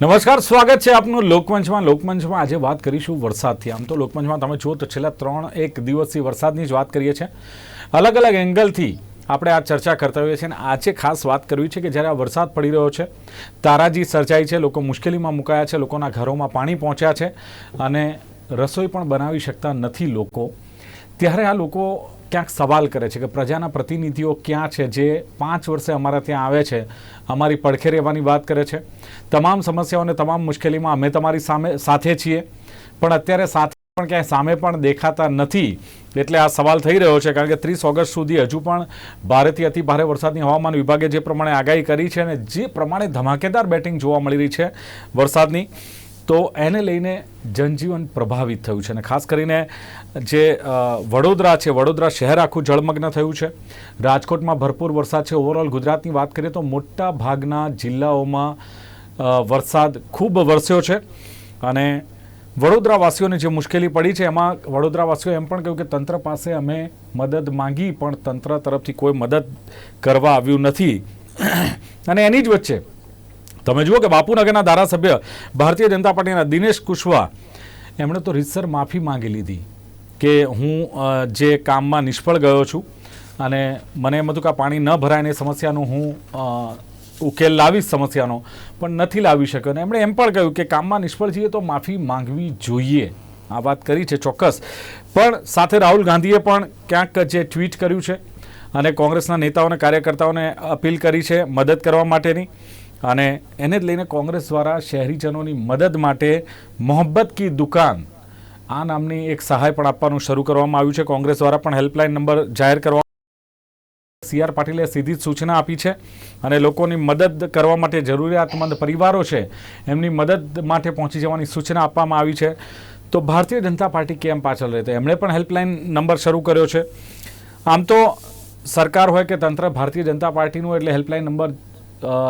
નમસ્કાર, સ્વાગત છે આપનું લોકમંચમાં. લોકમંચમાં આજે વાત કરીશું વરસાદથી. આમ તો લોકમંચમાં તમે જુઓ તો છેલ્લા ત્રણ એક દિવસથી વરસાદની જ વાત કરીએ છીએ. અલગ અલગ એંગલથી આપણે આ ચર્ચા કરતા હોઈએ છીએ અને આજે ખાસ વાત કરવી છે કે જ્યારે આ વરસાદ પડી રહ્યો છે, તારાજી સર્જાઈ છે, લોકો મુશ્કેલીમાં મુકાયા છે, લોકોના ઘરોમાં પાણી પહોંચ્યા છે અને રસોઈ પણ બનાવી શકતા નથી લોકો. ત્યારે આ લોકો ક્યાંક સવાલ કરે છે કે પ્રજાના પ્રતિનિધિઓ ક્યાં છે? જે પાંચ વર્ષે અમારા ત્યાં આવે છે, અમારી પડખે રહેવાની વાત કરે છે. તમામ સમસ્યાઓને તમામ મુશ્કેલીમાં અમે તમારી સામે, સાથે છીએ. પણ અત્યારે સાથે પણ ક્યાંય સામે પણ દેખાતા નથી એટલે આ સવાલ થઈ રહ્યો છે, કારણ કે ત્રીસ ઓગસ્ટ સુધી હજુ પણ ભારેથી અતિ ભારે વરસાદની હવામાન વિભાગે જે પ્રમાણે આગાહી કરી છે અને જે પ્રમાણે ધમાકેદાર બેટિંગ જોવા મળી રહી છે વરસાદની તો એને લઈને જનજીવન પ્રભાવિત થયું છે અને ખાસ કરીને જે વડોદરા છે, વડોદરા શહેર આખું જળમગ્ન થયું છે. રાજકોટમાં ભરપૂર વરસાદ છે. ઓવરઓલ ગુજરાતની વાત કરીએ તો મોટા ભાગના જિલ્લાઓમાં વરસાદ ખૂબ વરસ્યો છે. અને વડોદરાવાસીઓને જે મુશ્કેલી પડી છે, એમાં વડોદરાવાસીઓ એમ પણ કહ્યું કે તંત્ર પાસે અમે મદદ માંગી, પણ તંત્ર તરફથી કોઈ મદદ કરવા આવ્યું નથી. અને એની જ વચ્ચે તમે જુઓ કે બાપુનગરના ધારાસભ્ય ભારતીય જનતા પાર્ટીના દિનેશ કુશવા, એમણે તો રીતસર માફી માંગી લીધી કે હું જે કામમાં નિષ્ફળ ગયો છું અને મને એમ હતું કે પાણી ન ભરાય ને એ સમસ્યાનું હું ઉકેલ લાવીશ સમસ્યાનો, પણ નથી લાવી શક્યો. અને એમણે એમ પણ કહ્યું કે કામમાં નિષ્ફળ જઈએ તો માફી માંગવી જોઈએ. આ વાત કરી છે ચોક્કસ. પણ સાથે રાહુલ ગાંધીએ પણ ક્યાંક જે ટ્વીટ કર્યું છે અને કોંગ્રેસના નેતાઓને કાર્યકર્તાઓને અપીલ કરી છે મદદ કરવા માટેની અને એને જ લઈને કોંગ્રેસ દ્વારા શહેરીજનોની મદદ માટે મોહબ્બત કી દુકાન આ નામની એક સહાય પણ આપવાનું શરૂ કરવામાં આવ્યું છે. કોંગ્રેસ દ્વારા પણ હેલ્પલાઇન નંબર જાહેર કરવા સી આર પાટીલે સીધી જ સૂચના આપી છે અને લોકોની મદદ કરવા માટે જરૂરિયાતમંદ પરિવારો છે એમની મદદ માટે પહોંચી જવાની સૂચના આપવામાં આવી છે. તો ભારતીય જનતા પાર્ટી કેમ પાછળ રહેતી એમણે પણ હેલ્પલાઇન નંબર શરૂ કર્યો છે. આમ તો સરકાર હોય કે તંત્ર, ભારતીય જનતા પાર્ટીનું એટલે હેલ્પલાઇન નંબર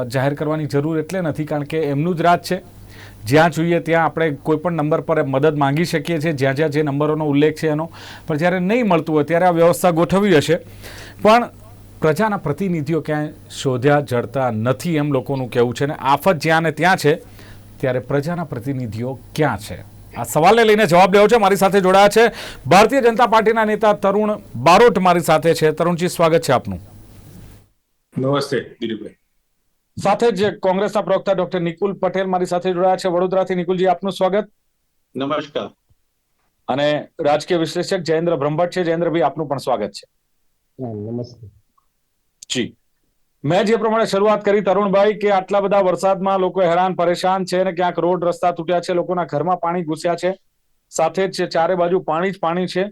જાહેર કરવાની જરૂર એટલે નથી, કારણ કે એમનું જ રાજ છે. જ્યાં જોઈએ ત્યાં આપણે કોઈ પણ નંબર પર મદદ માંગી શકીએ છીએ, જ્યાં જ્યાં જે નંબરોનો ઉલ્લેખ છે એનો. પણ જ્યારે નહીં મળતું હોય ત્યારે આ વ્યવસ્થા ગોઠવી હશે. પણ પ્રજાના પ્રતિનિધિઓ ક્યાંય શોધ્યા જડતા નથી એમ લોકોનું કહેવું છે. ને આફત જ્યાં ને ત્યાં છે, ત્યારે પ્રજાના પ્રતિનિધિઓ ક્યાં છે? આ સવાલને લઈને જવાબ લેવો છે. મારી સાથે જોડાયા છે ભારતીય જનતા પાર્ટીના નેતા તરુણ બારોટ મારી સાથે છે. તરુણજી, સ્વાગત છે આપનું. નમસ્તે, દિલીપભાઈ. સાથે જ કોંગ્રેસના પ્રવક્તા ડોક્ટર નિકુલ પટેલ મારી સાથે જોડાયા છે. વડોદરાથી નિકુલજી આપનું સ્વાગત. નમસ્કાર. અને રાજકીય વિશ્લેષક જયેન્દ્ર બ્રહ્મભટ્ટ છે. જયેન્દ્રભાઈ આપનું પણ સ્વાગત છે. નમસ્કાર જી. મેં જે પ્રમાણે શરૂઆત કરી તરુણભાઈ કે આટલા બધા વરસાદમાં લોકો હેરાન પરેશાન છે અને ક્યાંક રોડ રસ્તા તૂટ્યા છે લોકોના ઘરમાં પાણી ઘૂસ્યા છે. સાથે જ ચારે બાજુ પાણી જ પાણી છે.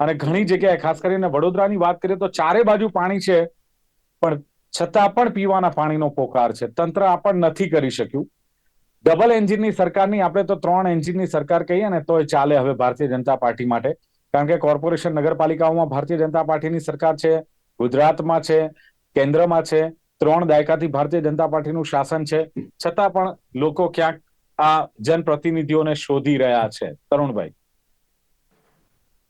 અને ઘણી જગ્યાએ ખાસ કરીને વડોદરાની વાત કરીએ તો ચારે બાજુ પાણી છે. પણ છતાં પણ પીવાના પાણીનો પોકાર છે. તંત્ર આ પણ નથી કરી શક્યું. ડબલ એન્જિનની સરકારની, આપણે તો ત્રણ એન્જિનની સરકાર કહીએ ને તો એ ચાલે હવે ભારતીય જનતા પાર્ટી માટે. કારણ કે કોર્પોરેશન નગરપાલિકાઓમાં ભારતીય જનતા પાર્ટીની સરકાર છે, ગુજરાતમાં છે, કેન્દ્રમાં છે, ત્રણ દાયકાથી ભારતીય જનતા પાર્ટીનું શાસન છે. છતાં પણ લોકો ક્યાંક આ જનપ્રતિનિધિઓને શોધી રહ્યા છે. તરુણભાઈ.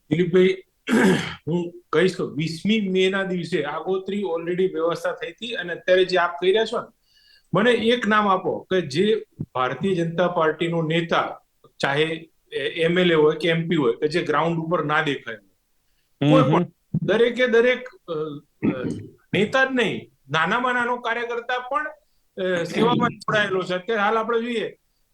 દિલીપભાઈ હું કહીશ કે વીસમી મે ના દિવસે આગોતરી ઓલરેડી વ્યવસ્થા થઈ હતી અને અત્યારે જે આપ કહી રહ્યા છો ને મને એક નામ આપો કે જે ભારતીય જનતા પાર્ટીનો નેતા ચાહે એમએલએ હોય કે એમપી હોય કે જે ગ્રાઉન્ડ ઉપર ના દેખાય કોઈ પણ દરેકે દરેક નેતા જ નહીં નાનામાં નાનો કાર્યકર્તા પણ સેવામાં જોડાયેલો છે. અત્યારે હાલ આપણે જોઈએ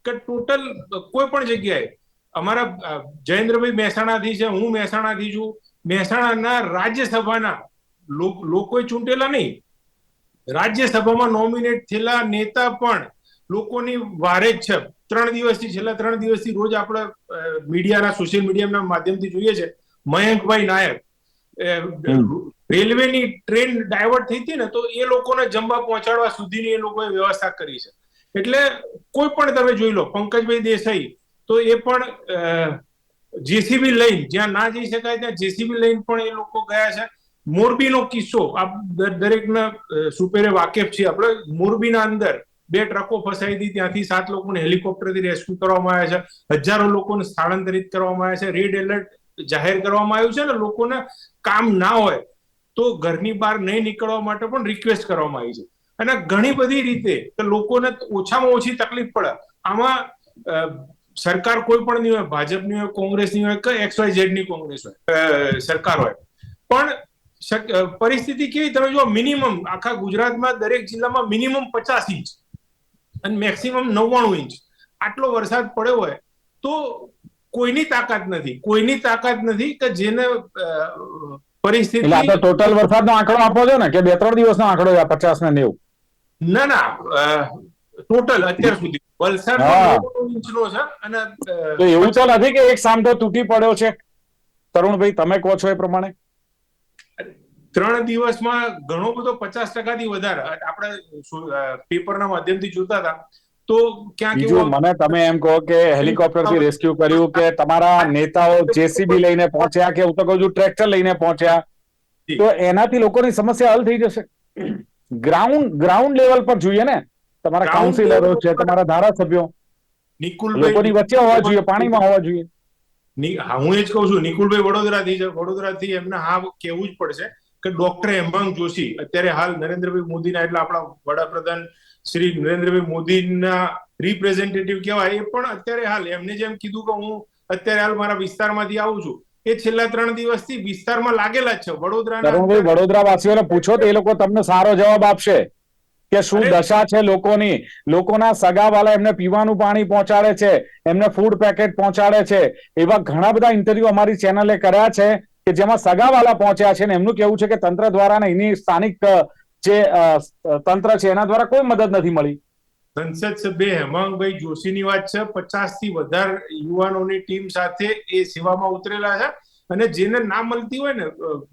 કે ટોટલ કોઈ પણ જગ્યાએ અમારા જયેન્દ્રભાઈ મહેસાણાથી છે હું મહેસાણાથી છું. મહેસાણાના રાજ્યસભાના લોકોએ ચૂંટેલા નહીં. રાજ્યસભામાં નોમિનેટ થયેલા નેતા પણ લોકોની વારે જ છે. ત્રણ દિવસથી છેલ્લા ત્રણ દિવસથી રોજ આપણે મીડિયાના સોશિયલ મીડિયાના માધ્યમથી જોઈએ છે. મયંકભાઈ નાયક. રેલવેની ટ્રેન ડાયવર્ટ થઈ હતી ને તો એ લોકોને જમવા પહોંચાડવા સુધીની એ લોકોએ વ્યવસ્થા કરી છે. એટલે કોઈ પણ તમે જોઈ લો પંકજભાઈ દેસાઈ તો એ પણ જેસીબી લઈને, જ્યાં ના જઈ શકાય ત્યાં જેસીબી લઈને પણ એ લોકો ગયા છે. મોરબીનો કિસ્સો આ દરેકના સુપેરે વાકેફ છે આપણે. મોરબીના અંદર બે ટ્રકો ફસાઈ હતી ત્યાંથી સાત લોકોને હેલિકોપ્ટરથી રેસ્ક્યુ કરવામાં આવ્યા છે. હજારો લોકોને સ્થળાંતરિત કરવામાં આવ્યા છે. રેડ એલર્ટ જાહેર કરવામાં આવ્યું છે ને લોકોને કામ ના હોય તો ઘરની બહાર નહીં નીકળવા માટે પણ રિક્વેસ્ટ કરવામાં આવી છે. અને ઘણી બધી રીતે લોકોને ઓછામાં ઓછી તકલીફ પડે. આમાં સરકાર કોઈ પણ ની હોય ભાજપની હોય કોંગ્રેસની હોય કે એક્સ વાય ઝેડની કોંગ્રેસ હોય સરકાર હોય. પણ પરિસ્થિતિ કેવી? તમે જો મિનિમમ આખા ગુજરાતમાં દરેક જિલ્લામાં મિનિમમ પચાસ ઇંચ અને મેક્સિમમ નવ્વાણું ઇંચ. આટલો વરસાદ પડ્યો હોય તો કોઈની તાકાત નથી. કોઈની તાકાત નથી કે જેને પરિસ્થિતિ ટોટલ વરસાદનો આંકડો આપો છો ને કે બે ત્રણ દિવસનો આંકડો પચાસ ને નેવું? ના ના ટોટલ અત્યાર સુધી. વલસાડ ઇંચનો છે અને તો એવું તો નથી કે એક સામટો તૂટી પડ્યો છે? તરુણભાઈ તમે કહો છો એ પ્રમાણે? ત્રણ દિવસમાં ઘણો બધો પચાસ ટકાથી વધારે. આપણે પેપરના માધ્યમથી જોતા હતા. તો ક્યાંક બીજું એવું મને તમે એમ કહો કે હેલિકોપ્ટરથી રેસ્ક્યુ કર્યું કે તમારા નેતાઓ જેસીબી લઈને પહોંચ્યા કે હું તો કહું છું ટ્રેક્ટર લઈને પહોંચ્યા? તો એનાથી લોકોની સમસ્યા હલ થઈ જશે. ગ્રાઉન્ડ ગ્રાઉન્ડ લેવલ પર જોઈએ ને તમારા કાઉન્સિલરો છે તમારા ધારાસભ્યો. નિકુલભાઈ લોકોની વચ્ચે હોવા જોઈએ પાણીમાં હોવા જોઈએ. હું એ જ કહું છું નિકુલભાઈ વડોદરાથી છે વડોદરાથી એમને હા કેવું જ પડશે કે ડોક્ટર હેમાંગ જોશી અત્યારે હાલ નરેન્દ્રભાઈ મોદીના એટલે આપણા વડાપ્રધાન શ્રી નરેન્દ્રભાઈ મોદીના રિપ્રેઝેન્ટેટિવ કહેવાય એ પણ અત્યારે હાલ એમને જેમ કીધું કે હું અત્યારે હાલ મારા વિસ્તારમાંથી આવું છું એ છેલ્લા ત્રણ દિવસથી વિસ્તારમાં લાગેલા જ છે. વડોદરા વડોદરા વાસીઓને પૂછો તો એ લોકો તમને સારો જવાબ આપશે. કે શું દશા છે લોકોની? લોકોના સગાવાલા એમને પીવાનું પાણી પહોંચાડે છે એમને ફૂડ પેકેટ પહોંચાડે છે. એવા ઘણા બધા ઇન્ટરવ્યુ અમારી ચેનલે કર્યા છે કે જેમાં સગાવાલા પહોંચ્યા છે ને એમનું કેવું છે કે તંત્ર દ્વારા ને એની સ્થાનિક જે તંત્ર છે એના દ્વારા કોઈ મદદ નથી મળી. સંસદ સભ્ય હેમાંગભાઈ જોશીની વાત છે. પચાસથી વધારે યુવાનોની ટીમ સાથે એ સેવામાં ઉતરેલા છે અને જેને ના મળતી હોય ને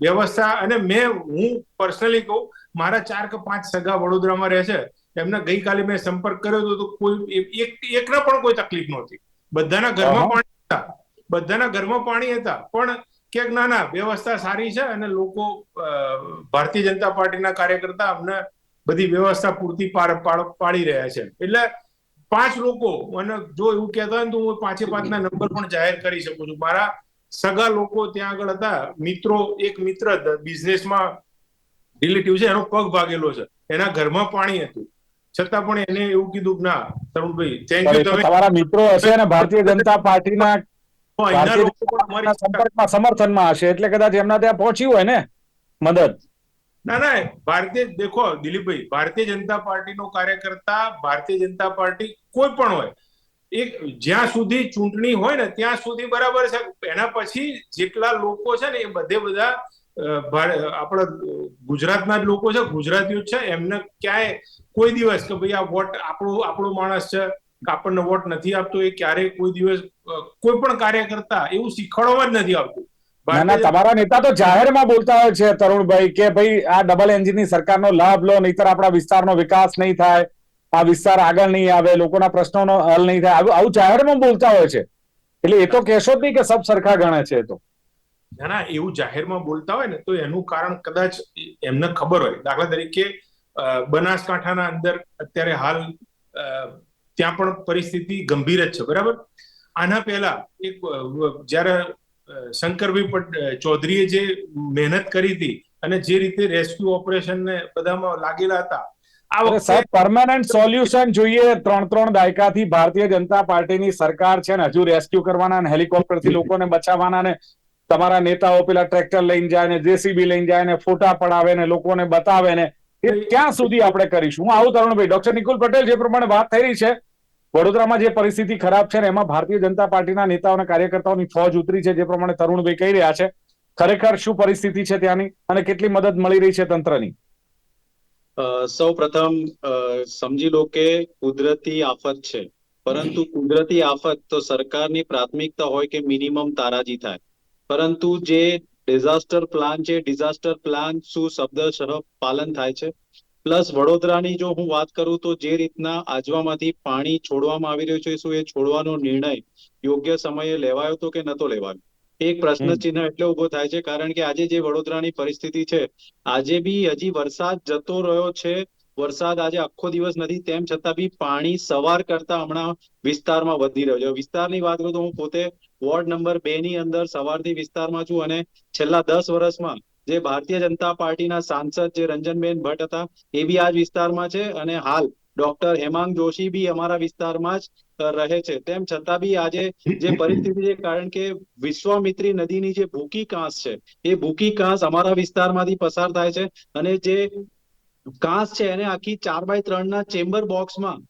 વ્યવસ્થા અને મેં હું પર્સનલી કહું મારા ચાર કે પાંચ સગા વડોદરામાં રહે છે એમને ગઈકાલે મેં સંપર્ક કર્યો હતો તો કોઈ એક એકના પણ કોઈ તકલીફ નહોતી. બધાના ઘરમાં પાણી હતા. બધાના ઘરમાં પાણી હતા. પણ ક્યાંક ના ના વ્યવસ્થા સારી છે અને લોકો ભારતીય જનતા પાર્ટીના કાર્યકર્તા અમને બધી વ્યવસ્થા પૂરતી પાડ- રહ્યા છે. એટલે પાંચ લોકો મને જો એવું કહેતા હોય તો હું પાંચે પાંચના નંબર પણ જાહેર કરી શકું છું. મારા સગા લોકો ત્યાં આગળ હતા. મિત્રો એક મિત્ર બિઝનેસમાં રિલેટિવ છે એનો પગ ભાગેલો છે. એના ઘરમાં પાણી હતું. છતાં પણ એને એવું કીધું કે ના તરુણભાઈ થેન્ક યુ તમે તમારા મિત્રો હશે અને ભારતીય જનતા પાર્ટીના સંપર્કમાં સમર્થનમાં હશે. એટલે કદાચ એમના ત્યાં પહોંચ્યું હોય ને મદદ. ના ના ભારતીય દેખો દિલીપભાઈ ભારતીય જનતા પાર્ટીનો કાર્યકર્તા ભારતીય જનતા પાર્ટી કોઈ પણ હોય એક જ્યાં સુધી ચૂંટણી હોય ને ત્યાં સુધી બરાબર છે. એના પછી જેટલા લોકો છે ને એ બધે બધા આપણા ગુજરાતના જ લોકો છે ગુજરાતીઓ છે એમને ક્યાંય કોઈ દિવસ કે ભાઈ આ વોટ આપણો આપણો માણસ છે આપણને વોટ નથી આપતો એ ક્યારેય કોઈ દિવસ કોઈ પણ કાર્યકર્તા એવું શીખવાડવા જ નથી આવતું. ના તમારા નેતા તો જાહેરમાં બોલતા હોય છે તરુણભાઈ કે ભાઈ આ ડબલ એન્જિનની સરકારનો લાભ લો નહીતર આપણા વિસ્તારનો વિકાસ નહીં થાય આ વિસ્તાર આગળ નહીં આવે લોકોના પ્રશ્નોનો હલ નહીં થાય આવું જાહેરમાં બોલતા હોય છે. એટલે એ તો કહેશો જ નહીં કે સબ સરખા ગણે છે એ તો. ના ના એવું જાહેરમાં બોલતા હોય ને તો એનું કારણ કદાચ એમને ખબર હોય. દાખલા તરીકે બનાસકાંઠાના અંદર અત્યારે હાલ ત્યાં પણ પરિસ્થિતિ ગંભીર જ છે બરાબર? આના પહેલા એક જ્યારે શંકરભાઈ ચૌધરીએ જે મહેનત કરી હતી અને જે રીતે રેસ્ક્યુ ઓપરેશન ને બધામાં લાગેલા હતા સાહેબ પરમાનન્ટ સોલ્યુશન જોઈએ ત્રણ ત્રણ દાયકાથી ભારતીય જનતા પાર્ટીની સરકાર છે ને હજુ રેસ્ક્યુ કરવાના ને હેલિકોપ્ટરથી લોકોને બચાવવાના ને તમારા નેતાઓ પેલા ટ્રેક્ટર લઈને જાય ને જેસીબી લઈને જાય ને ફોટા પડાવે ને લોકોને બતાવે ને એ ક્યાં સુધી આપણે કરીશું? હું આવું તરુણભાઈ ડોક્ટર નિકુલ પટેલ જે પ્રમાણે વાત થઈ રહી છે વડોદરામાં જે પરિસ્થિતિ ખરાબ છે ને એમાં ભારતીય જનતા પાર્ટીના નેતાઓ અને કાર્યકર્તાઓની ફોજ ઉતરી છે જે પ્રમાણે તરુણભાઈ કહી રહ્યા છે. ખરેખર શું પરિસ્થિતિ છે ત્યાંની અને કેટલી મદદ મળી રહી છે તંત્રની? સૌ પ્રથમ સમજી લો કે કુદરતી આફત છે. પરંતુ કુદરતી આફત તો સરકારની પ્રાથમિકતા હોય કે મિનિમમ તારાજી થાય. પરંતુ જે ડિઝાસ્ટર પ્લાન છે ડિઝાસ્ટર પ્લાન શું શબ્દશઃ પાલન થાય છે? પ્લસ વડોદરાની જો હું વાત કરું તો જે રીતના આજવામાંથી પાણી છોડવામાં આવી રહ્યું છે શું એ છોડવાનો નિર્ણય યોગ્ય સમયે લેવાયો હતો કે નતો લેવાયો? એક પ્રશ્ન ચિહ્ન એટલે ઊભો થાય છે કારણ કે આજે જે વડોદરાની પરિસ્થિતિ છે આજે બી હજી વરસાદ જતો રહ્યો છે વરસાદ આજે આખો દિવસ નથી, તેમ છતાં બી પાણી સવાર કરતા હમણાં વિસ્તારમાં વધી રહ્યો છે. વિસ્તારની વાત કરું તો હું પોતે વોર્ડ નંબર બે ની અંદર સવારથી વિસ્તારમાં છું અને છેલ્લા દસ વર્ષમાં જે ભારતીય જનતા પાર્ટીના સાંસદ જે રંજનબેન ભટ્ટ હતા, એ બી આ જ વિસ્તારમાં છે અને હાલ ડોક્ટર હેમાંગ જોશી બી અમારા વિસ્તારમાં જ રહે છે. તેમ છતાં બી આજે જે પરિસ્થિતિ છે, કારણ કે વિશ્વામિત્રી નદીની જે ભૂકી કાંસ છે, એ ભૂકી કાંસ અમારા વિસ્તારમાંથી પસાર થાય છે અને જે કાંસ છે એને આખી ચાર બાય ત્રણ ના ચેમ્બર બોક્સમાં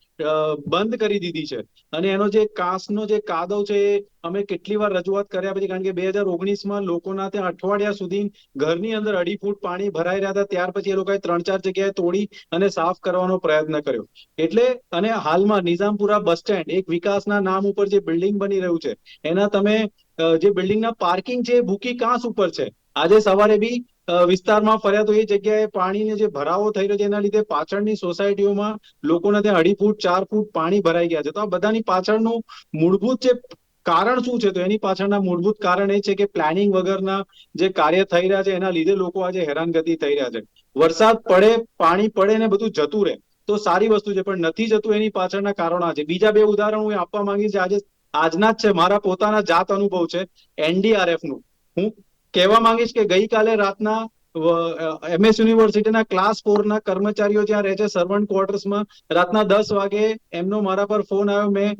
બંધ કરી દીધી છે. અને એનો જે કાંસનો જે કાદવ છે એ અમે કેટલી વાર રજૂઆત કર્યા પછી, કારણ કે બે હજાર ઓગણીસમાં લોકોના ત્યાં અઠવાડિયા સુધી ઘરની અંદર અઢી ફૂટ પાણી ભરાઈ રહ્યા હતા, ત્યાર પછી એ લોકોએ ત્રણ ચાર જગ્યાએ તોડી અને સાફ કરવાનો પ્રયત્ન કર્યો. એટલે, અને હાલમાં નિઝામપુરા બસ સ્ટેન્ડ, એક વિકાસના નામ ઉપર જે બિલ્ડિંગ બની રહ્યું છે, એના તમે જે બિલ્ડિંગના પાર્કિંગ છે એ ભૂકી કાંસ ઉપર છે. આજે સવારે બી વિસ્તારમાં ફર્યા તો એ જગ્યાએ પાણીને જે ભરાવો થઈ રહ્યો છે, એના લીધે પાછળની સોસાયટીઓમાં લોકોને ત્યાં અઢી ફૂટ, ચાર ફૂટ પાણી ભરાઈ ગયા છે. તો આ બધાની પાછળનું મૂળભૂત જે કારણ શું છે? તો એની પાછળના મૂળભૂત કારણ એ છે કે પ્લાનિંગ વગરના જે કાર્ય થઈ રહ્યા છે, એના લીધે લોકો આજે હેરાનગતિ થઈ રહ્યા છે. વરસાદ પડે, પાણી પડે ને બધું જતું રહે, તો સારી વસ્તુ છે, પણ નથી જતું એની પાછળના કારણો છે. બીજા બે ઉદાહરણ હું આપવા માંગીશ આજે આજના જ છે. મારા પોતાના જાત અનુભવ છે એનડીઆરએફનું હું કહેવા માંગીશ કે ગઈકાલે રાતના એમએસ યુનિવર્સિટીના ક્લાસ ફોર ના કર્મચારીઓ જ્યાં રહે છે, સર્વન્ટ ક્વાર્ટર્સમાં, રાતના દસ વાગે એમનો મારા પર ફોન આવ્યો. મેં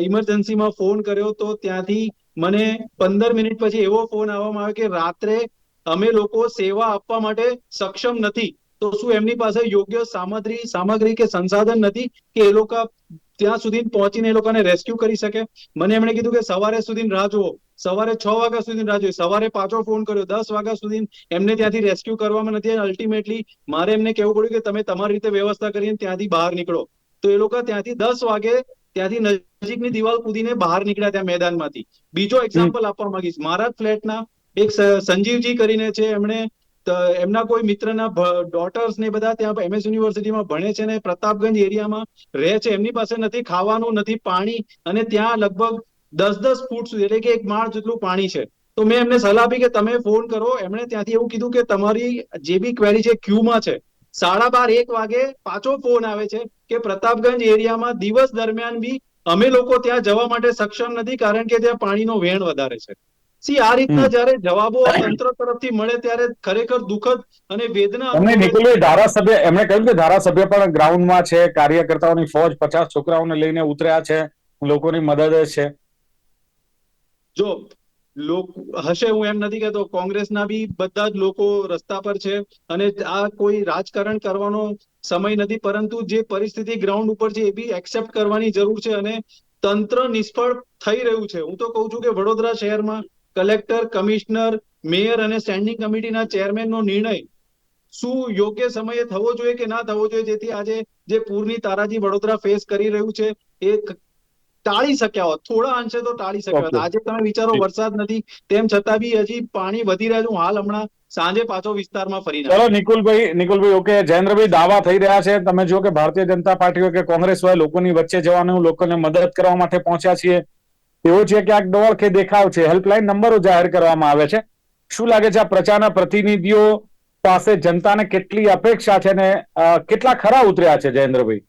ઇમરજન્સીમાં ફોન કર્યો તો ત્યાંથી મને પંદર મિનિટ પછી એવો ફોન આવવામાં આવ્યો કે રાત્રે અમે લોકો સેવા આપવા માટે સક્ષમ નથી. તો શું એમની પાસે યોગ્ય સામગ્રી સામગ્રી કે સંસાધન નથી કે એ લોકો ત્યાં સુધી પહોંચીને એ લોકોને રેસ્ક્યુ કરી શકે. મને એમણે કીધું કે સવારે સુધી રાહ જુઓ. સવારે છ વાગ્યા સુધી રાહ જોઈ. સવારે પાછો ફોન કર્યો. દસ વાગ્યા સુધી એમને ત્યાંથી રેસ્ક્યુ કરવામાં નથી અલ્ટિમેટલી મારે એમને કહેવું પડ્યું કે તમે તમારી રીતે વ્યવસ્થા કરીને ત્યાંથી બહાર નીકળો. તો એ લોકો ત્યાંથી દસ વાગે ત્યાંથી નજીકની દિવાલ કૂદીને બહાર નીકળ્યા ત્યાં મેદાનમાંથી. બીજો એક્ઝામ્પલ આપવા માંગીશ. મારા ફ્લેટના એક સંજીવજી કરીને છે એમણે એમના કોઈ મિત્રના ડોટર્સ ને બધા ત્યાં એમએસ યુનિવર્સિટીમાં ભણે છે ને પ્રતાપગંજ એરિયામાં રહે છે. એમની પાસે નથી ખાવાનું, નથી પાણી અને ત્યાં લગભગ દસ દસ ફૂટ સુધી એટલે કે એક માળ જેટલું પાણી છે. તો મેં એમને સલાહ આપી કે તમે ફોન કરો. એમણે ત્યાંથી એવું કીધું કે તમારી જે બી ક્વેરી છે ક્યુમાં છે. સાડા બાર એક વાગે પાછો ફોન આવે છે કે પ્રતાપગંજ એરિયામાં દિવસ દરમિયાન બી અમે લોકો ત્યાં જવા માટે સક્ષમ નથી કારણ કે ત્યાં પાણીનો વેણ વધારે છે. સી આ રીતના જ્યારે જવાબો તંત્ર તરફથી મળે ત્યારે ખરેખર દુઃખદ અને વેદના એમણે નિકુલભાઈ ધારાસભ્ય એમણે કહ્યું કે ધારાસભ્ય પણ ગ્રાઉન્ડમાં છે કાર્યકર્તાઓની ફોજ પચાસ છોકરાઓને લઈને ઉતર્યા છે લોકોની મદદ છે. જો લોક હશે હું એમ નથી કહેતો કોંગ્રેસના બી બધા જ લોકો રસ્તા પર છે અને આ કોઈ રાજકારણ કરવાનો સમય નથી પરંતુ જે પરિસ્થિતિ ગ્રાઉન્ડ ઉપર છે એ બી એક્સેપ્ટ કરવાની જરૂર છે અને તંત્ર નિષ્ફળ થઈ રહ્યું છે. હું તો કહું છું કે વડોદરા શહેરમાં કલેક્ટર કમિશનર મેયર અને સ્ટેન્ડિંગ કમિટીના ચેરમેનનો નિર્ણય શું યોગ્ય સમયે થવો જોઈએ કે ના થવો જોઈએ જેથી આજે જે પૂરની તારાજી વડોદરા ફેસ કરી રહ્યું છે એ ટાળી શક્યા હોત. થોડા અંશે તો ટાળી શક્યા હોત. આજે તમે વિચારો વરસાદ નથી તેમ છતાં બી હજી પાણી વધી રહ્યા છે. હું હાલ હમણાં સાંજે પાછો વિસ્તારમાં ફરી ચલો નિકુલભાઈ નિકુલભાઈ ઓકે જયેન્દ્રભાઈ દાવા થઈ રહ્યા છે. તમે જો કે ભારતીય જનતા પાર્ટી હોય કે કોંગ્રેસ હોય લોકોની વચ્ચે જવાનું લોકોને મદદ કરવા માટે પહોંચ્યા છીએ. એવો છે ક્યાંક ડોળ કે દેખાવ છે હેલ્પલાઇન નંબરો જાહેર કરવામાં આવે છે. શું લાગે છે આ પ્રચારના પ્રતિનિધિઓ પાસે જનતાને કેટલી અપેક્ષા છે ને કેટલા ખરા ઉતર્યા છે જયેન્દ્રભાઈ?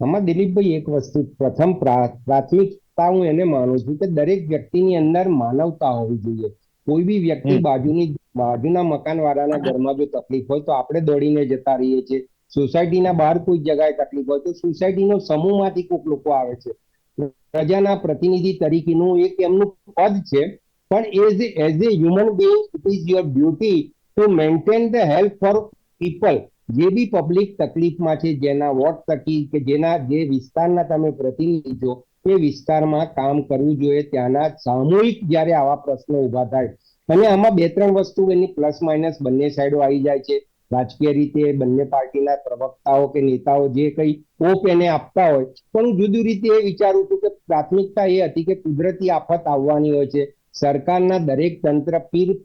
આમાં દિલીપભાઈ એક વસ્તુ પ્રથમ પ્રાથમિકતા હું એને માનું છું કે દરેક વ્યક્તિની અંદર માનવતા હોવી જોઈએ. કોઈ બી વ્યક્તિ બાજુની બાજુના મકાનવાળાના ઘરમાં જો તકલીફ હોય તો આપણે દોડીને જતા રહીએ છીએ. સોસાયટીના બહાર કોઈ જગાએ તકલીફ હોય તો સોસાયટીનો સમૂહમાંથી કોઈક લોકો આવે છે. પ્રજાના પ્રતિનિધિ તરીકેનું એક એમનું પદ છે. પણ as as a human being it is your duty to maintain the help for people જે બી પબ્લિક તકલીફમાં છે, જેના વોટ તકી કે જેના જે વિસ્તારના તમે પ્રતિનિધિ છો, એ વિસ્તારમાં કામ કરવું જોઈએ. ત્યાંના સામૂહિક જ્યારે આવા પ્રશ્નો ઊભા થાય, અને આમાં બે ત્રણ વસ્તુ એની પ્લસ માઇનસ બંને સાઈડો આવી જાય છે. રાજકીય રીતે બંને પાર્ટીના પ્રવક્તાઓ કે નેતાઓ જે કઈ ઓપ એને આપતા હોય, પણ હું જુદી રીતે એ વિચારું છું કે પ્રાથમિકતા એ હતી કે કુદરતી આફત આવવાની હોય છે. સરકારના દરેક તંત્ર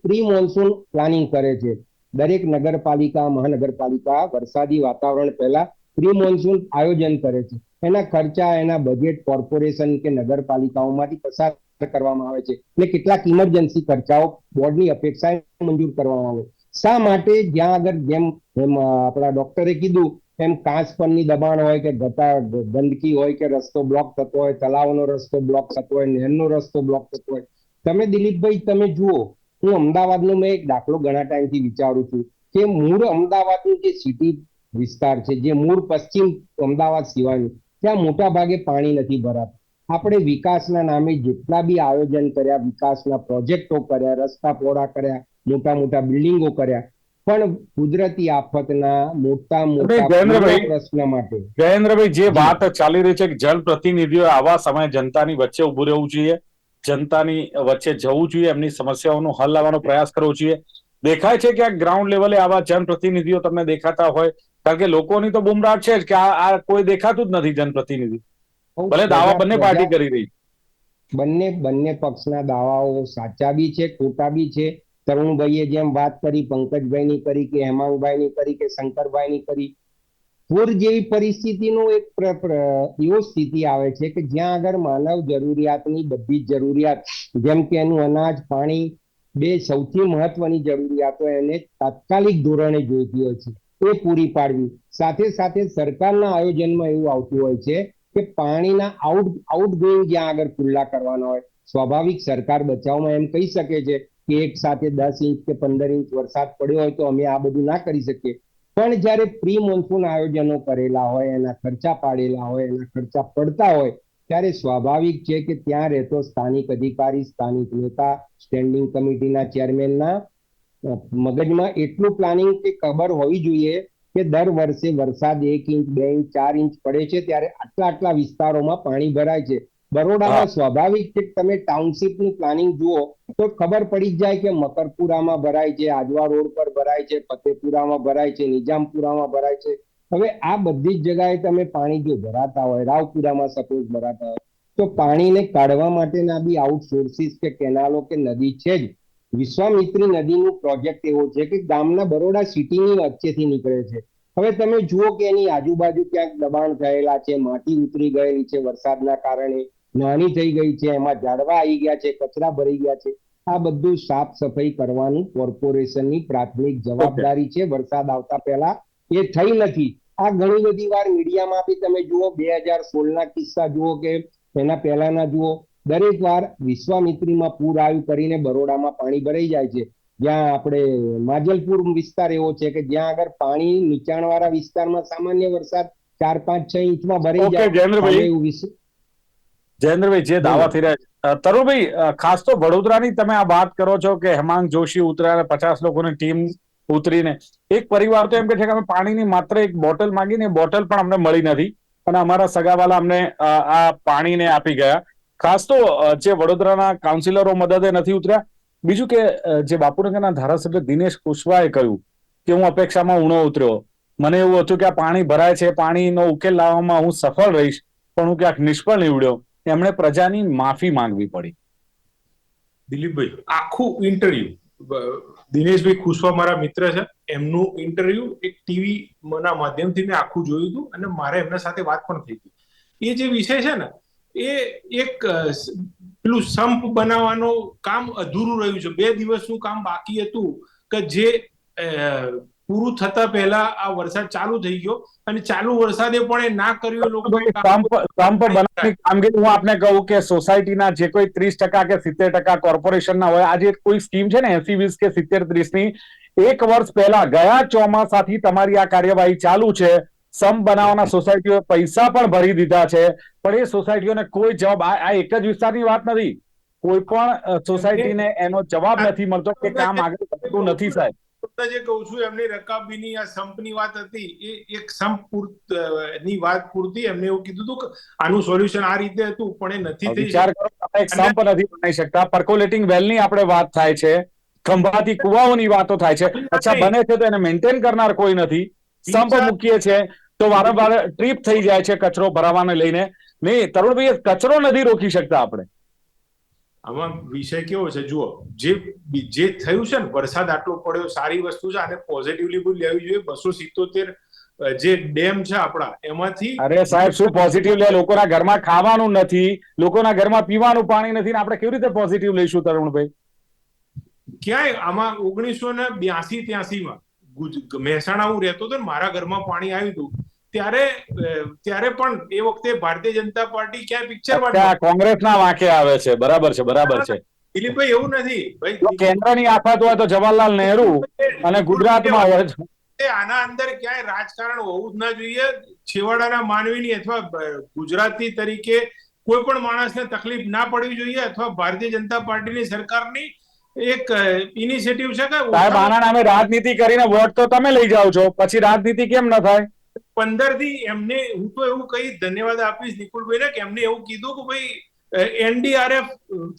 પ્રી મોન્સૂન પ્લાનિંગ કરે છે. દરેક નગરપાલિકા, મહાનગરપાલિકા વરસાદી વાતાવરણ પહેલા પ્રી મોન્સૂન આયોજન કરે છે. એના ખર્ચા, એના બજેટ કોર્પોરેશન કે નગરપાલિકાઓમાંથી પસાર કરવામાં આવે છે. અને કેટલાક ઇમરજન્સી ખર્ચાઓ બોર્ડની અપેક્ષાએ મંજૂર કરવામાં આવે. શા માટે જ્યાં આગળ જેમ, એમ આપણા ડોક્ટરે કીધું, એમ કાચ પરની દબાણ હોય કે ગટા ગંદકી હોય કે રસ્તો બ્લોક થતો હોય તલાવનો રસ્તો બ્લોક થતો હોય નહેરનો રસ્તો બ્લોક થતો હોય. તમે દિલીપભાઈ, તમે જુઓ, હું અમદાવાદનો મેં એક દાખલો ઘણા ટાઈમથી વિચારું છું કે મૂળ અમદાવાદનું જે સિટી વિસ્તાર છે, જે મૂળ પશ્ચિમ અમદાવાદ સિવાયનું, ત્યાં મોટા ભાગે પાણી નથી ભરાતું. આપણે વિકાસના નામે જેટલા બી આયોજન કર્યા, વિકાસના પ્રોજેક્ટો કર્યા, રસ્તા પહોળા કર્યા મોટા મોટા બિલ્ડિંગો કર્યા. પણ કુદરતી આફતના મોટા મોટા પ્રશ્ન માટે. જયેન્દ્રભાઈ જે વાત ચાલી રહી છે કે જનપ્રતિનિધિઓ આવા સમયે જનતાની વચ્ચે ઉભું રહેવું જોઈએ જનતાની વચ્ચે જવું જોઈએ એમની સમસ્યાઓનો હલ લાવવાનો પ્રયાસ કરવો જોઈએ. દેખાય છે કે આ ગ્રાઉન્ડ લેવલે આવા જનપ્રતિનિધિઓ તમને દેખાતા હોય. કારણ કે લોકોની તો બુમરાટ છે જ કે આ આ કોઈ દેખાતું જ નથી જનપ્રતિનિધિ. ભલે દાવા બંને પાર્ટી કરી રહી. બંને બંને પક્ષના દાવાઓ સાચા બી છે ખોટા બી છે. તરુણભાઈએ જેમ વાત કરી, પંકજભાઈની કરી કે હેમાંગભાઈની કરી કે શંકરભાઈની કરી, પૂર જેવી પરિસ્થિતિનો એક એવો સ્થિતિ આવે છે કે જ્યાં આગળ માનવ જરૂરિયાતની બધી જરૂરિયાત, જેમ કે એનું અનાજ, પાણી, બે સૌથી મહત્વની જરૂરિયાતો એને તાત્કાલિક ધોરણે જોઈતી હોય છે, એ પૂરી પાડવી. સાથે સાથે સરકારના આયોજનમાં એવું આવતું હોય છે કે પાણીના આઉટ, આઉટગોઈંગ જ્યાં આગળ ખુલ્લા કરવાના હોય, સ્વાભાવિક સરકાર બચાવમાં એમ કહી શકે છે કે એક સાથે દસ ઇંચ કે પંદર ઇંચ વરસાદ પડ્યો હોય તો અમે આ બધું ના કરી શકીએ. પણ જ્યારે પ્રી મોન્સૂન આયોજનો કરેલા હોય, એના ખર્ચા પાડેલા હોય, એના ખર્ચા પડતા હોય, ત્યારે સ્વાભાવિક છે કે ત્યાં રહેતો સ્થાનિક અધિકારી, સ્થાનિક નેતા સ્ટેન્ડિંગ કમિટીના ચેરમેનના મગજમાં એટલું પ્લાનિંગ કે ખબર હોવી જોઈએ કે દર વર્ષે વરસાદ એક ઇંચ, બે ઇંચ, ચાર ઇંચ પડે છે, ત્યારે આટલા આટલા વિસ્તારોમાં પાણી ભરાય છે. બરોડામાં સ્વાભાવિક છે તમે ટાઉનશીપનું પ્લાનિંગ જુઓ તો ખબર પડી જ જાય કે મકરપુરામાં ભરાય છે આજવા રોડ પર ભરાય છે ફતેપુરામાં ભરાય છે નિજામપુરામાં ભરાય છે. હવે આ બધી જ જગ્યાએ તમે પાણી જો ભરાતા હોય રાવપુરામાં સપોઝ ભરાતા હોય તો પાણીને કાઢવા માટેના બી આઉટસોર્સિસ કે કેનાલો કે નદી છે જ. વિશ્વામિત્રી નદીનું પ્રોજેક્ટ એવો છે કે ગામના બરોડા સિટીની વચ્ચેથી નીકળે છે. હવે તમે જુઓ કે એની આજુબાજુ ક્યાંક દબાણ થયેલા છે માટી ઉતરી ગયેલી છે વરસાદના કારણે. નાની થઈ ગઈ છે એમાં ઝાડવા આવી ગયા છે કચરા ભરી ગયા છે. આ બધું સાફ સફાઈ કરવાની કોર્પોરેશનની પ્રાથમિક જવાબદારી છે. વરસાદ આવતા પહેલા એ થઈ નથી. આ ઘણી બધી વાર મીડિયામાં બી તમે જુઓ બે હજાર સોળના કિસ્સા જુઓ કે એના પહેલાના જુઓ. દરેક વાર વિશ્વામિત્રીમાં પૂર આવ્યું કરીને બરોડામાં પાણી ભરાઈ જાય છે. જ્યાં આપણે માજલપુર વિસ્તાર એવો છે કે જ્યાં આગળ પાણી નીચાણવાળા વિસ્તારમાં સામાન્ય વરસાદ ચાર પાંચ છ ઇંચમાં ભરાઈ જાય. એવું જયેન્દ્રભાઈ જે દાવા થઈ રહ્યા છે. તરુણભાઈ ખાસ તો વડોદરાની તમે આ વાત કરો છો કે હેમાંગ જોશી ઉતર્યા પચાસ લોકોની ટીમ ઉતરીને. એક પરિવાર તો એમ કે છે કે અમે પાણીની માત્ર એક બોટલ માંગીને બોટલ પણ અમને મળી નથી. અને અમારા સગાવાલા અમને આ પાણીને આપી ગયા. ખાસ તો જે વડોદરાના કાઉન્સિલરો મદદે નથી ઉતર્યા. બીજું કે જે બાપુનગરના ધારાસભ્ય દિનેશ કુશવાએ કહ્યું કે હું અપેક્ષામાં ઊણો ઉતર્યો. મને એવું હતું કે આ પાણી ભરાય છે પાણીનો ઉકેલ લાવવામાં હું સફળ રહીશ પણ હું ક્યાંક નિષ્ફળ નીવડ્યો. એમણે પ્રજાની માફી માંગવી પડી. દિલીપભાઈ, આખું ઇન્ટરવ્યુ દિનેશભાઈ ખુશવા મારા મિત્ર છે, એમનું ઇન્ટરવ્યુ એક ટીવી ના માધ્યમથી મેં આખું જોયું હતું અને મારે એમના સાથે વાત પણ થઈ હતી. એ જે વિષય છે ને, એ એક પેલું સંપ બનાવવાનું કામ અધૂરું રહ્યું છે. બે દિવસનું કામ બાકી હતું કે જે પૂરું થતા પહેલા આ વરસાદ ચાલુ થઈ ગયો અને ચાલુ વરસાદે પણ એ ના કર્યું કામગીરી હું આપને કહું કે સોસાયટીના જે કોઈ ત્રીસ ટકા કે સિત્તેર ટકા કોર્પોરેશનના હોય, આજે કોઈ સ્કીમ છે ને એસી વીસ કે સિત્તેર ત્રીસની એક વર્ષ પહેલા ગયા ચોમાસાથી તમારી આ કાર્યવાહી ચાલુ છે. સમ બનાવવાના સોસાયટીઓએ પૈસા પણ ભરી દીધા છે, પણ એ સોસાયટીઓને કોઈ જવાબ આ એક જ વિસ્તારની વાત નથી. કોઈ પણ સોસાયટીને એનો જવાબ નથી મળતો કે કામ આગળ નથી, સાહેબ. જે કહું છું એમની રકાબીની આ સંપની વાત હતી એ એક સંપની વાત પૂરતી. એમને એવું કીધું હતું કે આનું સોલ્યુશન આ રીતે હતું પણ એ નથી થઈ વિચાર કરો તમે એક સંપ નથી બનાવી શકતા. પર્કોલેટિંગ વેલની આપણે વાત થાય છે. ખંભાતી કુવાઓની વાતો થાય છે. અચ્છા બને છે તો એને મેન્ટેન કરનાર કોઈ નથી. સંપ મૂકીએ છે તો વારંવાર ટ્રીપ થઈ જાય છે કચરો ભરાવાને લઈને. નહીં તરુણભાઈ કચરો નથી રોકી શકતા આપણે. આમાં વિષય કેવો છે? જુઓ જે જે થયું છે ને વરસાદ આટલો પડ્યો સારી વસ્તુ છે આને પોઝિટિવલી બી લેવી જોઈએ. બસો સિત્તોતેર જે ડેમ છે આપણા એમાંથી અરે સાહેબ શું પોઝિટિવ લે? લોકોના ઘરમાં ખાવાનું નથી લોકોના ઘરમાં પીવાનું પાણી નથી ને આપણે કેવી રીતે પોઝિટિવ લઈશું તરુણભાઈ? ક્યાંય? આમાં ઓગણીસો ને બ્યાસી ત્યાસી માં મહેસાણા હું રહેતો હતો ને મારા ઘરમાં પાણી આવ્યું હતું. ત્યારે ત્યારે પણ એ વખતે ભારતીય જનતા પાર્ટી ક્યાંય પિક્ચર કોંગ્રેસ કોંગ્રેસના વાંકે આવે છે. બરાબર છે બરાબર છે. દિલીપભાઈ એવું નથી. ભાઈ કેન્દ્રની આફત હોય તો જવાહરલાલ નહેરુ અને ગુજરાતમાં હોય આના અંદર ક્યાંય રાજકારણ હોવું જ ના જોઈએ. છેવાડાના માનવીની અથવા ગુજરાતી તરીકે કોઈ પણ માણસને તકલીફ ના પડવી જોઈએ અથવા ભારતીય જનતા પાર્ટીની સરકારની એક ઇનિશિયેટિવ છે કે સાહેબ આના નામે રાજનીતિ કરીને વોટ તો તમે લઈ જાઓ છો. પછી રાજનીતિ કેમ ન થાય? પંદરથી એમને હું તો એવું કહી ધન્યવાદ આપીશ નિકુલભાઈને કે એમને એવું કીધું કે ભાઈ એનડીઆરએફ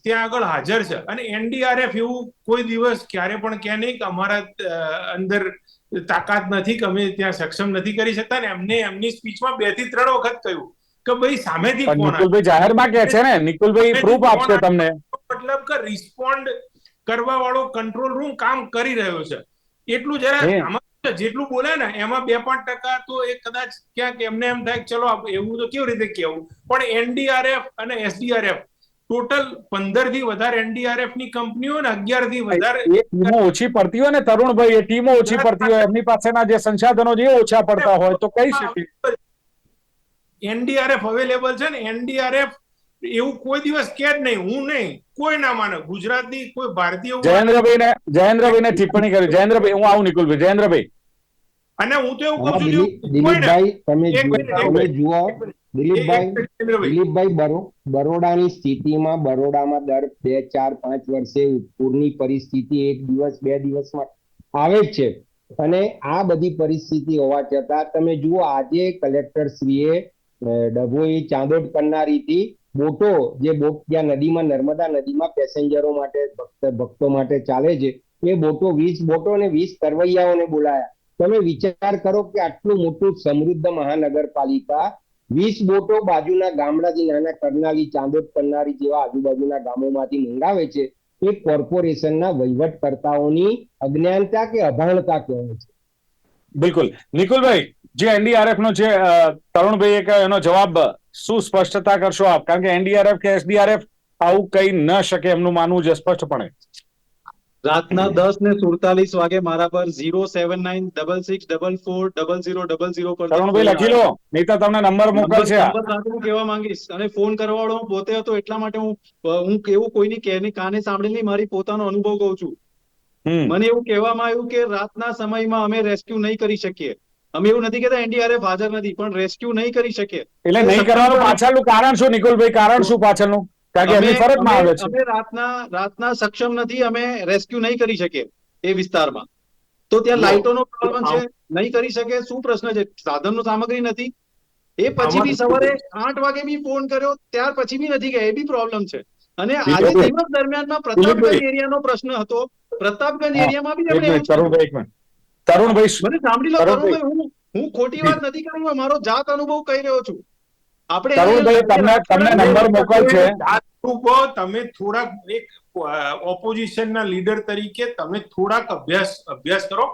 ત્યાં આગળ હાજર છે. અને એનડીઆરએફ એવું કોઈ દિવસ ક્યારે પણ કે નહીં કે અમારા અંદર તાકાત નથી કે અમે ત્યાં સક્ષમ નથી કરી શકતા. ને એમને એમની સ્પીચમાં બેથી ત્રણ વખત કહ્યું કે ભાઈ સામેથી નિકુલભાઈ જાહેરમાં કે છે ને? નિકુલભાઈ પ્રૂફ આપશે તમને. મતલબ કે રિસ્પોન્ડ કરવા વાળો કંટ્રોલ રૂમ કામ કરી રહ્યો છે. એટલું જરા આમાં જેટલું બોલે ને એમાં બે પાંચ ટકા તો એ કદાચ ક્યાંક એમને એમ થાય ચલો એવું તો કેવી રીતે કેવું? પણ એનડીઆરએફ અને એસડીઆરએફ ટોટલ પંદરથી વધારે એનડીઆરએફની કંપનીઓ ને અગિયારથી વધારે ટીમો ઓછી પડતી હોય ને તરુણભાઈ એ ટીમો ઓછી પડતી હોય એમની પાસેના જે સંસાધનો જે ઓછા પડતા હોય તો કઈ શકે? એનડીઆરએફ અવેલેબલ છે ને એનડીઆરએફ એવું કોઈ દિવસ કે જ નહીં હું નહીં. કોઈ ના માને. ગુજરાતની કોઈ ભારતીય જયેન્દ્રભાઈ ને જયેન્દ્રભાઈ ને ટિપ્પણી કરી. જયેન્દ્રભાઈ હું આવું નિકુલભાઈ જયેન્દ્રભાઈ. અને હું તો એવું કહું છું દિલીપભાઈ તમે જુઓ- તમે જુઓ. દિલીપભાઈ. દિલીપભાઈ. બરો બરોડાની સ્થિતિમાં બરોડામાં દર બે ચાર પાંચ વર્ષે પૂરની પરિસ્થિતિ એક દિવસ બે દિવસમાં આવે જ છે. અને આ બધી પરિસ્થિતિ હોવા છતાં તમે જુઓ આજે કલેક્ટર શ્રીએ ડભોઈ ચાંદોડ કરનારીથી બોટો જે બોટ ત્યાં નદીમાં, નર્મદા નદીમાં પેસેન્જરો માટે ભક્ત માટે ચાલે છે, એ બોટો વીસ બોટો અને વીસ તરવૈયાઓને બોલાયા. તમે વિચાર કરો કે આટલું મોટું સમૃદ્ધ મહાનગરપાલિકા વીસ બોટો બાજુના ગામડાથી નાના કરનાલી, ચાંદોદ કરનારી જેવા આજુબાજુના ગામોમાંથી મંગાવે છે, એ કોર્પોરેશનના વહીવટકર્તાઓની અજ્ઞાનતા કે અભાણતા કહેવાય છે. બિલકુલ. નિકુલભાઈ જે એનડીઆરએફ નો છે તરુણભાઈ એક એનો જવાબ શું સ્પષ્ટતા કરશો આપ કારણ કે એનડીઆરએફ કે એસડીઆરએફ આવું કઈ ન શકે એમનું માનવું છે સ્પષ્ટપણે રાતના દસ ને સુડતાલીસ વાગે મારા પર zero seven nine double six double four double zero double zero પર તરુણભાઈ લખી લો. નહીં તો તમને નંબર મોકલશે. હું કેવા માંગીશ. અને ફોન કરવાવાળો હું પોતે હતો એટલા માટે હું હું એવું કોઈની કાને સાંભળેલી મારી પોતાનો અનુભવ કહું છું. મને એવું કહેવામાં આવ્યું કે રાતના સમયમાં અમે રેસ્ક્યુ નહીં કરી શકીએ. અમે એવું નથી કેતા એનડીઆરએફ હાજર નથી પણ રેસ્ક્યુ નહીં કરી શકીએ. એટલે નહીં કરવાનું પાછળનું કારણ શું નિકુલભાઈ? કારણ શું પાછળનું? કારણ કે એમની અમે- ફરજમાં આવે છે. અમે રાતના રાતના સક્ષમ નથી અમે રેસ્ક્યુ નહીં કરી શકીએ એ વિસ્તારમાં. તો ત્યાં લાઇટોનો પ્રોબ્લેમ છે નહીં કરી શકે શું પ્રશ્ન છે? સાધનનો સામગ્રી નથી. એ પછી બી સવારે આઠ વાગે બી ફોન કર્યો ત્યાર પછી બી નથી ગયા એ બી પ્રોબ્લેમ છે. અને આજે દિવસ દરમિયાનમાં પ્રથમ દિલીપભાઈ. એરિયાનો પ્રશ્ન હતો પ્રતાપગંજ. એરિયામાં બી એમણે તરુણભાઈ એક મિનિટ. તરુણભાઈ મને સાંભળી લો તરુણભાઈ. હું હું ખોટી વાત નથી કરી રહ્યો મારો જાત અનુભવ કહી રહ્યો છું. આપણે તરુણભાઈ તમને તમને નંબર મોકલ છે. જાતરૂપો તમે થોડાક એક ઓપોઝિશનના લીડર તરીકે તમે થોડાક અભ્યાસ અભ્યાસ કરો.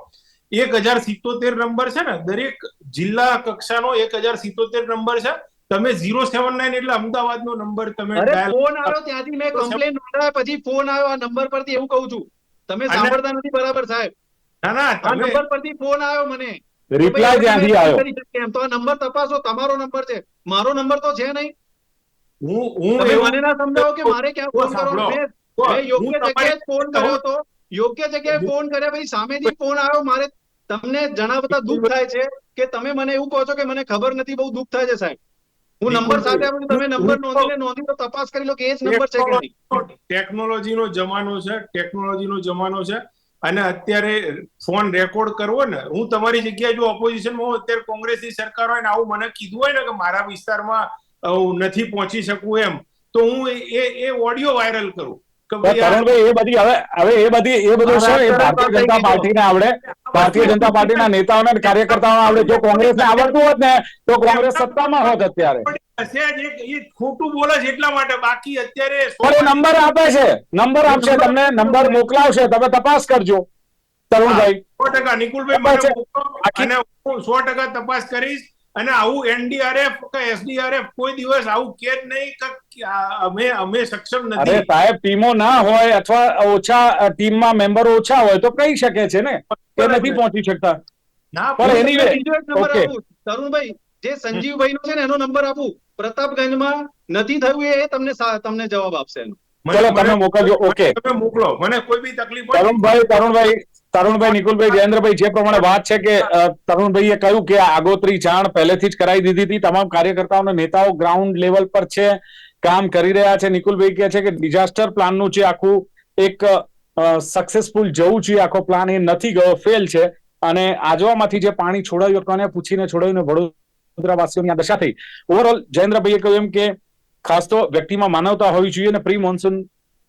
એક હજાર સિત્તોતેર નંબર છે ને દરેક જિલ્લા કક્ષાનો એક હજાર સિત્તોતેર નંબર છે. તમે ઝીરો સેવન નાઇન એટલે અમદાવાદનો નંબર તમે ફોન આવ્યો ત્યાંથી મેં કમ્પ્લેન નોંધાયા પછી ફોન આવ્યો આ નંબર પરથી એવું કહું છું. તમે સાંભળતા નથી બરાબર સાહેબ. ના ના આ નંબર પરથી ફોન આવ્યો મને. રિપ્લાય ત્યાંથી આવ્યો. એમ. તો આ નંબર તપાસો તમારો નંબર છે. મારો નંબર તો છે નહીં. હું હું મને ના સમજાવો કે મારે ક્યાં ફોન કરવાનો? મેં યોગ્ય જગ્યાએ ફોન કર્યો તો યોગ્ય જગ્યાએ ફોન કર્યા પછી સામેથી ફોન આવ્યો. મારે તમને જણાવતા દુઃખ થાય છે કે તમે મને એવું કહો છો કે મને ખબર નથી બહુ દુઃખ થાય છે સાહેબ. હું નંબર સાથે આપું તમે નંબર નોંધી લો તપાસ કરી લો કે એ જ નંબર છે કે ટેકનોલોજીનો જમાનો છે ટેકનોલોજીનો જમાનો છે. અને અત્યારે ફોન રેકોર્ડ કરવો ને હું તમારી જગ્યાએ જો ઓપોઝિશનમાં હું અત્યારે કોંગ્રેસની સરકાર હોય ને આવું મને કીધું હોય ને કે મારા વિસ્તારમાં નથી પહોંચી શકું એમ તો હું એ એ ઓડિયો વાયરલ કરું. તરુણભાઈ એ બધી હવે હવે એ બધી એ બધું છે? એ ભારતીય જનતા પાર્ટીને આવડે ભારતીય જનતા પાર્ટીના નેતાઓને અને કાર્યકર્તાઓને આવડે. જો કોંગ્રેસને આવડતું હોત ને તો કોંગ્રેસ સત્તામાં હોત અત્યારે. ખોટું બોલે છે એટલા માટે. બાકી અત્યારે નંબર આપે છે. નંબર આપશે તમને નંબર મોકલાવશે. તમે તપાસ કરજો તરુણભાઈ. સો ટકા. નિકુલભાઈ સો ટકા તપાસ કરીશ. અને આવું એનડીઆરએફ કે એસડીઆરએફ કોઈ દિવસ આવું કે નહીં કે અમે અમે સક્ષમ અરે નથી સાહેબ ટીમો ના હોય અથવા ઓછા ટીમમાં મેમ્બરો ઓછા હોય તો કહી શકે છે ને? કે નથી પહોંચી શકતા. ના પણ એની. આપું. તરુણભાઈ જે સંજીવભાઈ નો છે ને એનો નંબર આપું. પ્રતાપગંજમાં નથી થયું એ તમને તમને જવાબ આપશે ચલો તમે મોકલજો. ઓકે તમે મોકલો. મને કોઈ બી તકલીફ તરુણભાઈ તરુણભાઈ તરુણભાઈ, નિકુલભાઈ, જયેન્દ્રભાઈ, જે પ્રમાણે વાત છે કે તરુણભાઈએ કહ્યું કે આગોતરી જાણ પહેલેથી જ કરાવી દીધી હતી. તમામ કાર્યકર્તાઓ નેતાઓ ગ્રાઉન્ડ લેવલ પર છે, કામ કરી રહ્યા છે. નિકુલભાઈ કહે છે કે ડિઝાસ્ટર પ્લાનનું જે આખું એક સક્સેસફુલ જવું જોઈએ આખો પ્લાન એ નથી ગયો ફેલ છે. અને આજવામાંથી જે પાણી છોડાયું કોને પૂછીને છોડાયું ને વડોદરાવાસીઓની આ દશા થઈ. ઓવરઓલ જયેન્દ્રભાઈએ કહ્યું એમ કે ખાસ તો વ્યક્તિમાં માનવતા હોવી જોઈએ અને પ્રી મોન્સૂન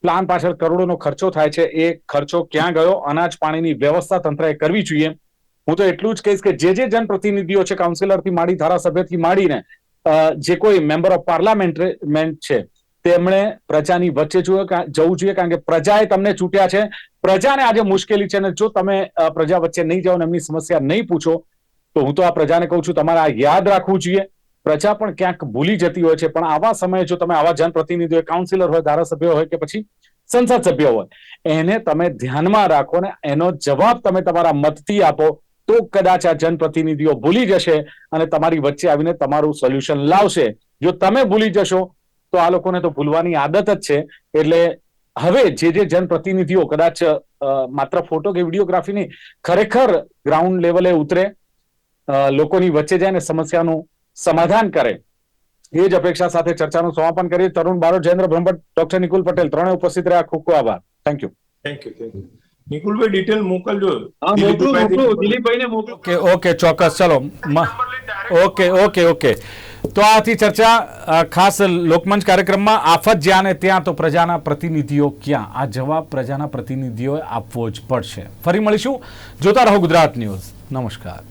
પ્લાન પાછળ કરોડોનો ખર્ચો થાય છે. એ ખર્ચો ક્યાં ગયો? અનાજ પાણીની વ્યવસ્થા તંત્રએ કરવી જોઈએ. હું તો એટલું જ કહીશ કે જે જે જનપ્રતિનિધિઓ છે કાઉન્સિલરથી માંડી, ધારાસભ્યથી માંડીને જે કોઈ મેમ્બર ઓફ પાર્લામેન્ટ છે, તેમણે પ્રજાની વચ્ચે જવું જોઈએ કારણ કે પ્રજાએ તમને ચૂંટ્યા છે. પ્રજાને આજે મુશ્કેલી છે અને જો તમે પ્રજા વચ્ચે નહીં જાઓ ને એમની સમસ્યા નહીં પૂછો, તો હું તો આ પ્રજાને કહું છું, તમારે આ યાદ રાખવું જોઈએ. પ્રજા પણ ક્યાંક ભૂલી જતી હોય છે. પણ આવા સમયે જો તમે આવા જનપ્રતિનિધિઓ કાઉન્સિલર હોય, ધારાસભ્ય હોય કે પછી સંસદ સભ્ય હોય, એને તમે ધ્યાનમાં રાખો ને એનો જવાબ તમે તમારા મતથી આપો, તો કદાચ આ જનપ્રતિનિધિઓ ભૂલી જશે અને તમારી વચ્ચે આવીને તમારું સોલ્યુશન લાવશે. જો તમે ભૂલી જશો, તો આ લોકોને તો ભૂલવાની આદત જ છે. એટલે હવે જે જે જનપ્રતિનિધિઓ કદાચ માત્ર ફોટો કે વિડીયોગ્રાફી નહીં, ખરેખર ગ્રાઉન્ડ લેવલે ઉતરે લોકોની વચ્ચે જાય ને સમસ્યાનું સમાધાન કરે. એ જ અપેક્ષા સાથે ચર્ચાનું સમાપન કરીએ. તરુણ બારો જયેન્દ્ર બ્રહ્મભટ્ટ ડોક્ટર નિકુલ પટેલ ત્રણે ઉપસ્થિત રહ્યા. ખૂબ ખૂબ આભાર. Thank you thank you thank you Nikulbhai detail મોકલજો. મોકલું મોકલું. દિલીપભાઈને મોકલું. ઓકે ઓકે ચોક્કસ. ચલો ઓકે ઓકે ઓકે. તો આથી ચર્ચા ખાસ લોકમંચ કાર્યક્રમમાં આફત જ્યાં ને ત્યાં તો પ્રજાના પ્રતિનિધિઓ ક્યાં? આ જવાબ પ્રજાના પ્રતિનિધિઓએ આપવો જ પડશે. ફરી મળીશું. જોતા રહો ગુજરાત ન્યૂઝ. નમસ્કાર.